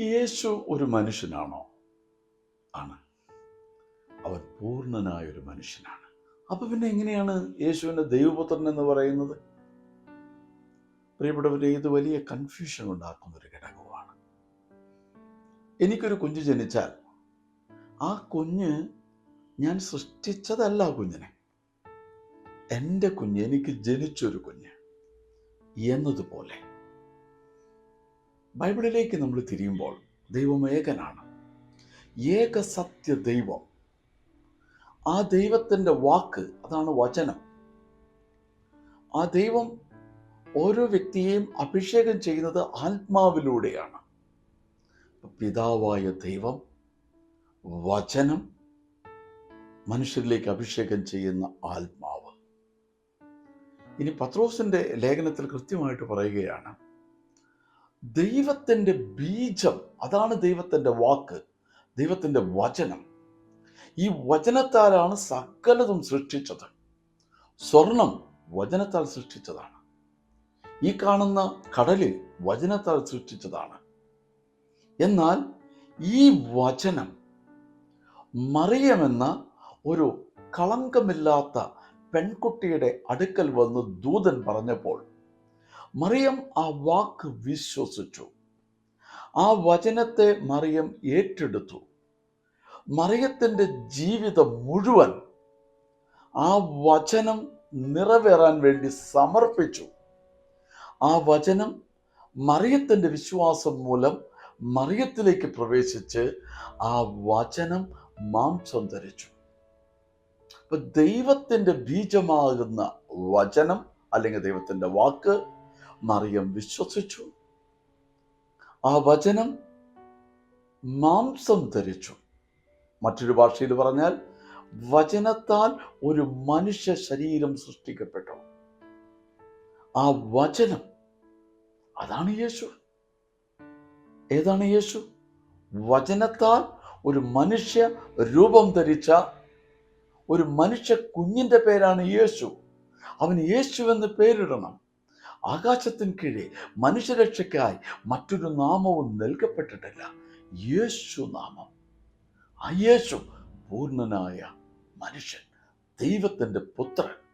യേശു ഒരു മനുഷ്യനാണോ? ആണ്. അവൻ പൂർണനായ ഒരു മനുഷ്യനാണ്. അപ്പൊ പിന്നെ എങ്ങനെയാണ് യേശുവിന്റെ ദൈവപുത്രൻ എന്ന് പറയുന്നത്? പ്രിയപ്പെട്ടവരെ ഇത് വലിയ കൺഫ്യൂഷൻ ഉണ്ടാക്കുന്ന ഒരു ഘടകമാണ് എനിക്കൊരു കുഞ്ഞ് ജനിച്ചാൽ ആ കുഞ്ഞ് ഞാൻ സൃഷ്ടിച്ചതല്ല കുഞ്ഞിനെ. എന്റെ കുഞ്ഞ് എനിക്ക് ജനിച്ചൊരു കുഞ്ഞ്. എന്നതുപോലെ ബൈബിളിലേക്ക് നമ്മൾ തിരിയുമ്പോൾ ദൈവം ഏകനാണ്. ഏക സത്യ ദൈവം. ആ ദൈവത്തിന്റെ വാക്ക് അതാണ് വചനം. ആ ദൈവം ഓരോ വ്യക്തിയെയും അഭിഷേകം ചെയ്യുന്നത് ആത്മാവിലൂടെയാണ്. പിതാവായ ദൈവം വചനം മനുഷ്യരിലേക്ക് അഭിഷേകം ചെയ്യുന്ന ആത്മാവ്. ഇനി പത്രോസിന്റെ ലേഖനത്തിൽ കൃത്യമായിട്ട് പറയുകയാണ് ദൈവത്തിന്റെ ബീജം അതാണ് ദൈവത്തിന്റെ വാക്ക് ദൈവത്തിന്റെ വചനം. ഈ വചനത്താലാണ് സകലതും സൃഷ്ടിച്ചത്. സ്വർണം വചനത്താൽ സൃഷ്ടിച്ചതാണ്. ഈ കാണുന്ന കടൽ വചനത്താൽ സൃഷ്ടിച്ചതാണ്. എന്നാൽ ഈ വചനം മറിയമെന്ന ഒരു കളങ്കമില്ലാത്ത പെൺകുട്ടിയുടെ അടുക്കൽ വന്ന് ദൂതൻ പറഞ്ഞപ്പോൾ മറിയം ആ വാക്ക് വിശ്വസിച്ചു. ആ വചനത്തെ മറിയം ഏറ്റെടുത്തു. മറിയത്തിന്റെ ജീവിതം മുഴുവൻ ആ വചനം നിറവേറാൻ വേണ്ടി സമർപ്പിച്ചു. ആ വചനം മറിയത്തിന്റെ വിശ്വാസം മൂലം മറിയത്തിലേക്ക് പ്രവേശിച്ച് ആ വചനം മാംസം ധരിച്ചു. അപ്പൊ ദൈവത്തിന്റെ ബീജമാകുന്ന വചനം അല്ലെങ്കിൽ ദൈവത്തിന്റെ വാക്ക് മറിയം വിശ്വസിച്ചു. ആ വചനം മാംസം ധരിച്ചു. മറ്റൊരു ഭാഷയിൽ പറഞ്ഞാൽ വചനത്താൽ ഒരു മനുഷ്യ ശരീരം സൃഷ്ടിക്കപ്പെട്ടു. ആ വചനം അതാണ് യേശു. ഏതാണ് യേശു? വചനത്താൽ ഒരു മനുഷ്യ രൂപം ധരിച്ച ഒരു മനുഷ്യ കുഞ്ഞിന്റെ പേരാണ് യേശു. അവന് യേശു എന്ന് പേരിടണം. ആകാശത്തിന് കീഴെ മനുഷ്യരക്ഷയ്ക്കായി മറ്റൊരു നാമവും നൽകപ്പെട്ടിട്ടില്ല. യേശു നാമം. ആ യേശു പൂർണനായ മനുഷ്യൻ ദൈവത്തിന്റെ പുത്രൻ.